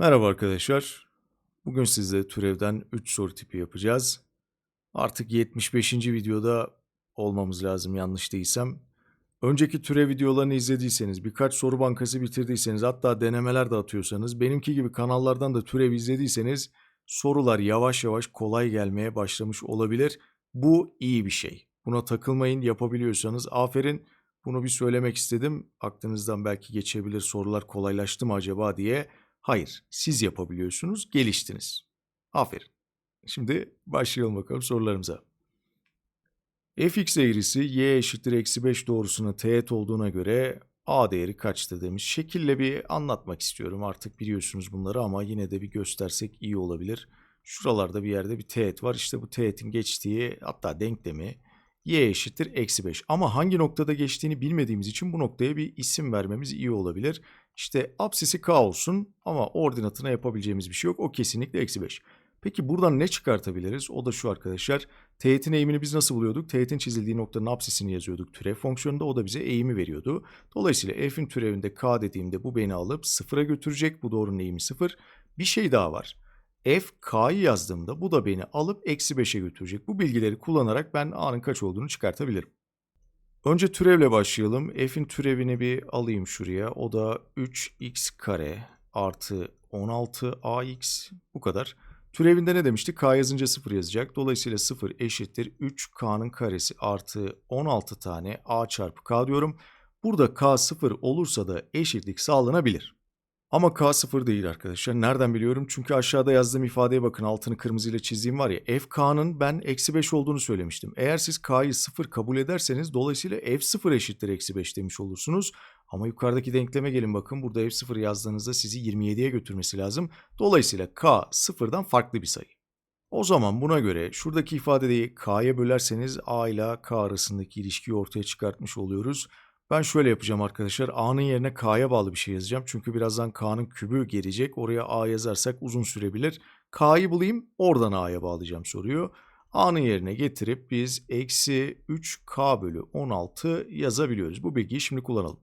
Merhaba arkadaşlar. Bugün sizle türevden 3 soru tipi yapacağız. Artık 75. videoda olmamız lazım yanlış değilsem. Önceki türev videolarını izlediyseniz, birkaç soru bankası bitirdiyseniz, hatta denemeler de atıyorsanız, benimki gibi kanallardan da türev izlediyseniz sorular yavaş yavaş kolay gelmeye başlamış olabilir. Bu iyi bir şey. Buna takılmayın, yapabiliyorsanız aferin. Bunu bir söylemek istedim. Aklınızdan belki geçebilir sorular kolaylaştı mı acaba diye. Hayır, siz yapabiliyorsunuz, geliştiniz. Aferin. Şimdi başlayalım bakalım sorularımıza. fx eğrisi y eşittir eksi 5 doğrusuna teğet olduğuna göre a değeri kaçtır demiş. Şekille bir anlatmak istiyorum. Artık biliyorsunuz bunları ama yine de bir göstersek iyi olabilir. Şuralarda bir yerde bir teğet var. İşte bu teğetin geçtiği hatta denklemi y eşittir eksi 5. Ama hangi noktada geçtiğini bilmediğimiz için bu noktaya bir isim vermemiz iyi olabilir. İşte apsisi k olsun ama ordinatına yapabileceğimiz bir şey yok. O kesinlikle eksi 5. Peki buradan ne çıkartabiliriz? O da şu arkadaşlar. Teğetin eğimini biz nasıl buluyorduk? Teğetin çizildiği noktanın apsisini yazıyorduk türev fonksiyonunda. O da bize eğimi veriyordu. Dolayısıyla f'in türevinde k dediğimde bu beni alıp sıfıra götürecek. Bu doğrunun eğimi sıfır. Bir şey daha var. F k'yı yazdığımda bu da beni alıp eksi 5'e götürecek. Bu bilgileri kullanarak ben a'nın kaç olduğunu çıkartabilirim. Önce türevle başlayalım. F'in türevini bir alayım şuraya. O da 3x kare artı 16ax bu kadar. Türevinde ne demiştik? K yazınca 0 yazacak. Dolayısıyla 0 eşittir 3k'nın karesi artı 16 tane a çarpı k diyorum. Burada k 0 olursa da eşitlik sağlanabilir. Ama K sıfır değil arkadaşlar. Nereden biliyorum? Çünkü aşağıda yazdığım ifadeye bakın altını kırmızıyla çizdiğim var ya. F ben eksi 5 olduğunu söylemiştim. Eğer siz K'yı sıfır kabul ederseniz dolayısıyla F sıfır eşittir eksi 5 demiş olursunuz. Ama yukarıdaki denkleme gelin bakın. Burada F sıfır yazdığınızda sizi 27'ye götürmesi lazım. Dolayısıyla K sıfırdan farklı bir sayı. O zaman buna göre şuradaki ifadeyi K'ya bölerseniz A ile K arasındaki ilişkiyi ortaya çıkartmış oluyoruz. Ben şöyle yapacağım arkadaşlar. A'nın yerine K'ya bağlı bir şey yazacağım. Çünkü birazdan K'nın kübü gelecek. Oraya A yazarsak uzun sürebilir. K'yı bulayım oradan A'ya bağlayacağım soruyu. A'nın yerine getirip biz eksi 3K bölü 16 yazabiliyoruz. Bu bilgiyi şimdi kullanalım.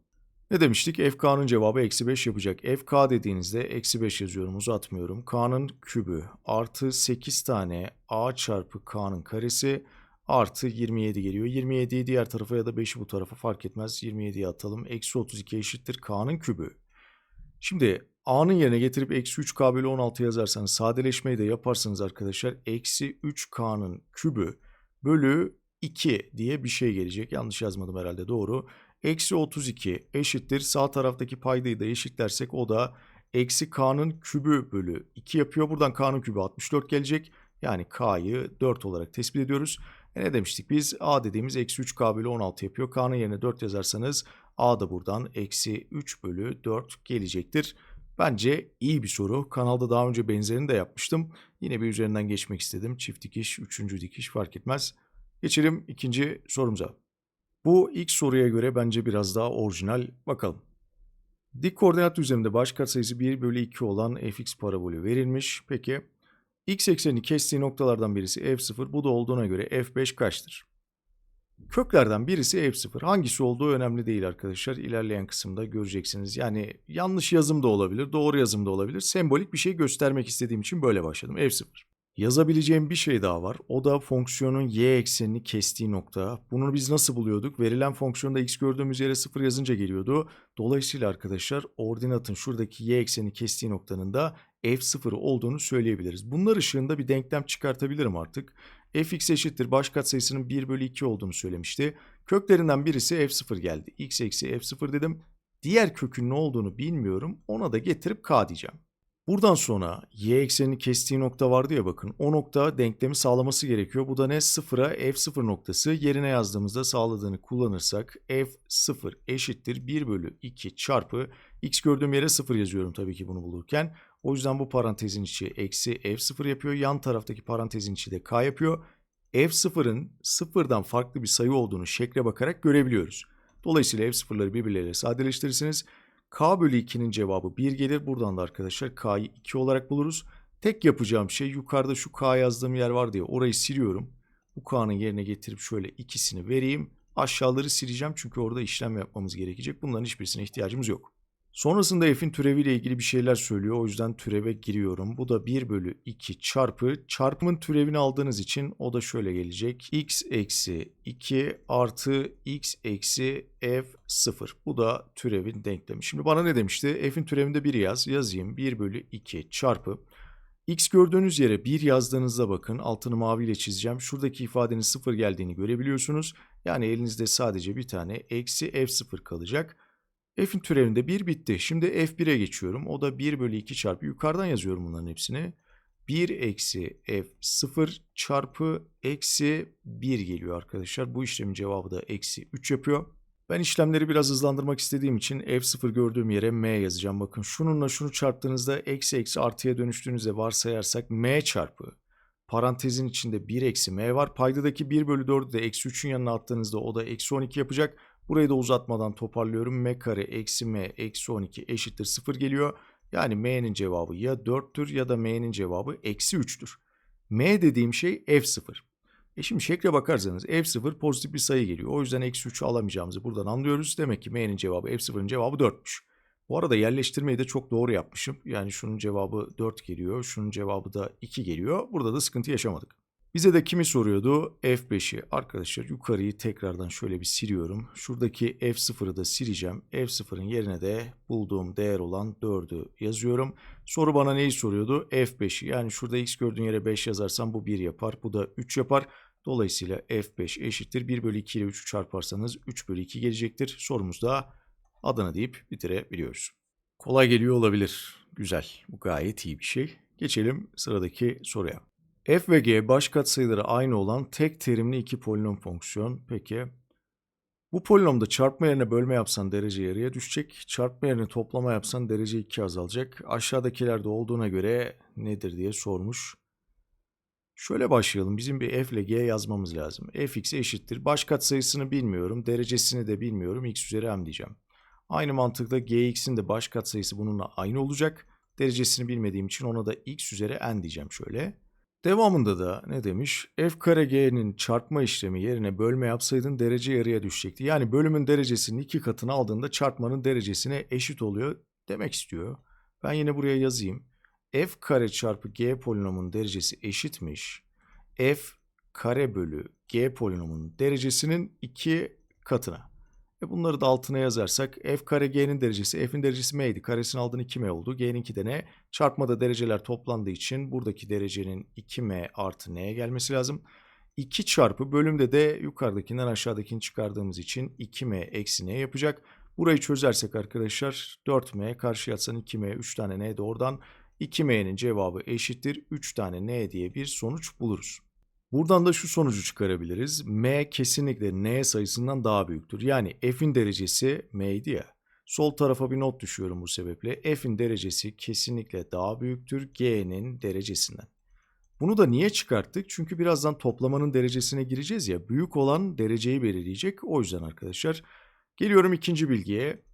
Ne demiştik? FK'nın cevabı eksi 5 yapacak. FK dediğinizde eksi 5 yazıyorum uzatmıyorum. K'nın kübü artı 8 tane A çarpı K'nın karesi artı 27 geliyor. 27'yi diğer tarafa ya da 5'i bu tarafa fark etmez. 27'ye atalım. Eksi 32 eşittir K'nın kübü. Şimdi A'nın yerine getirip eksi 3K bölü 16 yazarsanız sadeleşmeyi de yaparsanız arkadaşlar eksi 3K'nın kübü bölü 2 diye bir şey gelecek. Yanlış yazmadım herhalde doğru. Eksi 32 eşittir. Sağ taraftaki paydayı da eşitlersek o da eksi K'nın kübü bölü 2 yapıyor. Buradan K'nın kübü 64 gelecek. Yani K'yı 4 olarak tespit ediyoruz. E ne demiştik biz? A dediğimiz eksi 3K bölü 16 yapıyor. K'nın yerine 4 yazarsanız A da buradan eksi 3 bölü 4 gelecektir. Bence iyi bir soru. Kanalda daha önce benzerini de yapmıştım. Yine bir üzerinden geçmek istedim. Çift dikiş, üçüncü dikiş fark etmez. Geçelim ikinci sorumuza. Bu ilk soruya göre bence biraz daha orijinal. Bakalım. Dik koordinat düzleminde baş katsayısı 1 bölü 2 olan fx parabolü verilmiş. Peki x eksenini kestiği noktalardan birisi f0. Bu da olduğuna göre f5 kaçtır? Köklerden birisi f0. Hangisi olduğu önemli değil arkadaşlar. İlerleyen kısımda göreceksiniz. Yani yanlış yazım da olabilir, doğru yazım da olabilir. Sembolik bir şey göstermek istediğim için böyle başladım. f0. Yazabileceğim bir şey daha var. O da fonksiyonun y eksenini kestiği nokta. Bunu biz nasıl buluyorduk? Verilen fonksiyonda x gördüğümüz yere 0 yazınca geliyordu. Dolayısıyla arkadaşlar ordinatın şuradaki y eksenini kestiği noktanın da f0 olduğunu söyleyebiliriz. Bunlar ışığında bir denklem çıkartabilirim artık. fx eşittir baş katsayısının 1 bölü 2 olduğunu söylemişti. Köklerinden birisi f0 geldi. x eksi f0 dedim. Diğer kökün ne olduğunu bilmiyorum. Ona da getirip k diyeceğim. Buradan sonra y eksenini kestiği nokta vardı ya bakın. O nokta denklemi sağlaması gerekiyor. Bu da ne? Sıfıra f0 noktası. Yerine yazdığımızda sağladığını kullanırsak f0 eşittir 1 bölü 2 çarpı x gördüğüm yere 0 yazıyorum tabii ki bunu bulurken. O yüzden bu parantezin içi eksi f0 yapıyor. Yan taraftaki parantezin içi de k yapıyor. f0'ın sıfırdan farklı bir sayı olduğunu şekle bakarak görebiliyoruz. Dolayısıyla f0'ları birbirleriyle sadeleştirirsiniz. K bölü 2'nin cevabı 1 gelir. Buradan da arkadaşlar k'yı 2 olarak buluruz. Tek yapacağım şey yukarıda şu k yazdığım yer var diye orayı siliyorum. Bu k'nın yerine getirip şöyle ikisini vereyim. Aşağıları sileceğim çünkü orada işlem yapmamız gerekecek. Bunların hiçbirisine ihtiyacımız yok. Sonrasında f'in türeviyle ilgili bir şeyler söylüyor. O yüzden türeve giriyorum. Bu da 1 bölü 2 çarpı çarpımın türevini aldığınız için o da şöyle gelecek. x eksi 2 artı x eksi f 0. Bu da türevin denklemi. Şimdi bana ne demişti? f'in türevinde 1 yaz. Yazayım. 1 bölü 2 çarpı. X gördüğünüz yere 1 yazdığınızda bakın altını maviyle çizeceğim. Şuradaki ifadenin 0 geldiğini görebiliyorsunuz. Yani elinizde sadece bir tane eksi f0 kalacak. F'in türevinde 1 bitti. Şimdi F1'e geçiyorum. O da 1 bölü 2 çarpı yukarıdan yazıyorum bunların hepsini. 1 eksi F0 çarpı eksi 1 geliyor arkadaşlar. Bu işlemin cevabı da eksi 3 yapıyor. Ben işlemleri biraz hızlandırmak istediğim için F0 gördüğüm yere M yazacağım. Bakın şununla şunu çarptığınızda eksi eksi artıya dönüştüğünüzde varsayarsak M çarpı parantezin içinde 1 eksi M var. Paydadaki 1 bölü 4'ü de eksi 3'ün yanına attığınızda o da eksi 12 yapacak. Burayı da uzatmadan toparlıyorum. M kare eksi M eksi 12 eşittir 0 geliyor. Yani M'nin cevabı ya 4'tür ya da M'nin cevabı eksi 3'tür. M dediğim şey F0. E şimdi şekle bakarsanız F0 pozitif bir sayı geliyor. O yüzden eksi 3'ü alamayacağımızı buradan anlıyoruz. Demek ki M'nin cevabı F0'ın cevabı 4'müş. Bu arada yerleştirmeyi de çok doğru yapmışım. Yani şunun cevabı 4 geliyor. Şunun cevabı da 2 geliyor. Burada da sıkıntı yaşamadık. Bize de kimi soruyordu? F5'i. Arkadaşlar yukarıyı tekrardan şöyle bir siliyorum. Şuradaki F0'ı da sileceğim. F0'ın yerine de bulduğum değer olan 4'ü yazıyorum. Soru bana neyi soruyordu? F5'i. Yani şurada x gördüğün yere 5 yazarsam bu 1 yapar. Bu da 3 yapar. Dolayısıyla F5 eşittir. 1 bölü 2 ile 3'ü çarparsanız 3 bölü 2 gelecektir. Sorumuz da adını deyip bitirebiliyoruz. Kolay geliyor olabilir. Güzel. Bu gayet iyi bir şey. Geçelim sıradaki soruya. F ve g baş katsayıları aynı olan tek terimli iki polinom fonksiyon. Peki bu polinomda çarpma yerine bölme yapsan derece yarıya düşecek. Çarpma yerine toplama yapsan derece 2 azalacak. Aşağıdakilerde olduğuna göre nedir diye sormuş. Şöyle başlayalım. Bizim bir f ile g yazmamız lazım. fx eşittir. Baş katsayısını bilmiyorum. Derecesini de bilmiyorum. x üzeri m diyeceğim. Aynı mantıkla gx'in de baş katsayısı bununla aynı olacak. Derecesini bilmediğim için ona da x üzeri n diyeceğim şöyle. Devamında da ne demiş? f kare g'nin çarpma işlemi yerine bölme yapsaydın derece yarıya düşecekti. Yani bölümün derecesinin iki katını aldığında çarpmanın derecesine eşit oluyor demek istiyor. Ben yine buraya yazayım. f kare çarpı g polinomun derecesi eşitmiş. f kare bölü g polinomun derecesinin iki katına. E bunları da altına yazarsak f kare g'nin derecesi f'in derecesi m'ydi. Karesini aldın 2m oldu. G'ninki de ne? Çarpmada dereceler toplandığı için buradaki derecenin 2m artı n'ye gelmesi lazım. 2 çarpı bölümde de yukarıdakinden aşağıdakini çıkardığımız için 2m eksi n yapacak. Burayı çözersek arkadaşlar 4m karşı yatsan 2m 3 tane n de oradan 2m'nin cevabı eşittir 3 tane n diye bir sonuç buluruz. Buradan da şu sonucu çıkarabiliriz. M kesinlikle N sayısından daha büyüktür. Yani F'in derecesi M'ydi ya. Sol tarafa bir not düşüyorum bu sebeple. F'in derecesi kesinlikle daha büyüktür G'nin derecesinden. Bunu da niye çıkarttık? Çünkü birazdan toplamanın derecesine gireceğiz ya. Büyük olan dereceyi belirleyecek. O yüzden arkadaşlar. Geliyorum ikinci bilgiye.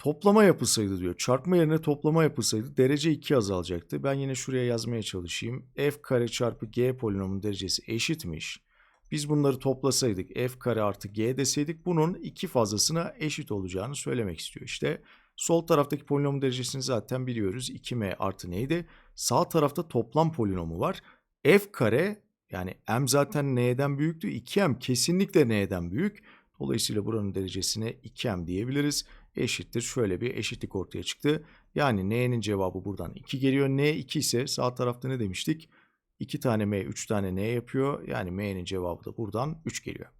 Toplama yapılsaydı diyor. Çarpma yerine toplama yapılsaydı derece 2 azalacaktı. Ben yine şuraya yazmaya çalışayım. f kare çarpı g polinomun derecesi eşitmiş. Biz bunları toplasaydık f kare artı g deseydik bunun iki fazlasına eşit olacağını söylemek istiyor. İşte sol taraftaki polinomun derecesini zaten biliyoruz. 2m artı neydi? Sağ tarafta toplam polinomu var. f kare yani m zaten n'den büyüktü. 2m kesinlikle n'den büyük. Dolayısıyla buranın derecesine 2m diyebiliriz eşittir. Şöyle bir eşitlik ortaya çıktı. Yani n'nin cevabı buradan 2 geliyor. n 2 ise sağ tarafta ne demiştik? 2 tane m 3 tane n yapıyor. Yani m'nin cevabı da buradan 3 geliyor.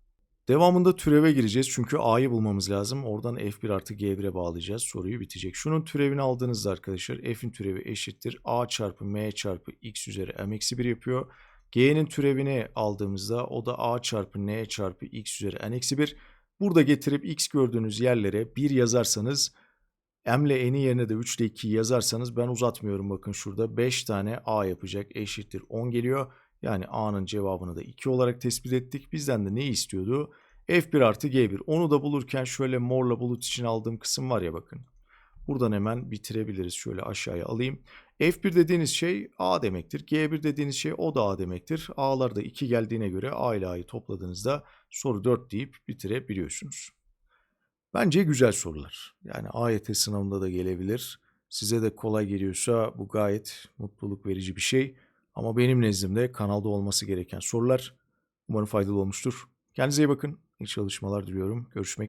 Devamında türeve gireceğiz çünkü a'yı bulmamız lazım. Oradan f1 artı g1'e bağlayacağız. Soruyu bitecek. Şunun türevini aldığınızda arkadaşlar f'in türevi eşittir. a çarpı m çarpı x üzeri m eksi 1 yapıyor. g'nin türevini aldığımızda o da a çarpı n çarpı x üzeri n eksi 1. Burada getirip x gördüğünüz yerlere 1 yazarsanız m ile n'i yerine de 3 ile 2'yi yazarsanız ben uzatmıyorum bakın şurada 5 tane a yapacak eşittir 10 geliyor. Yani a'nın cevabını da 2 olarak tespit ettik. Bizden de ne istiyordu? f1 artı g1. Onu da bulurken şöyle morla bulut için aldığım kısım var ya bakın. Buradan hemen bitirebiliriz. Şöyle aşağıya alayım. F1 dediğiniz şey A demektir. G1 dediğiniz şey o da A demektir. A'lar da 2 geldiğine göre A ile A'yı topladığınızda soru 4 deyip bitirebiliyorsunuz. Bence güzel sorular. Yani AYT sınavında da gelebilir. Size de kolay geliyorsa bu gayet mutluluk verici bir şey. Ama benim nezdimde kanalda olması gereken sorular. Umarım faydalı olmuştur. Kendinize iyi bakın. İyi çalışmalar diliyorum. Görüşmek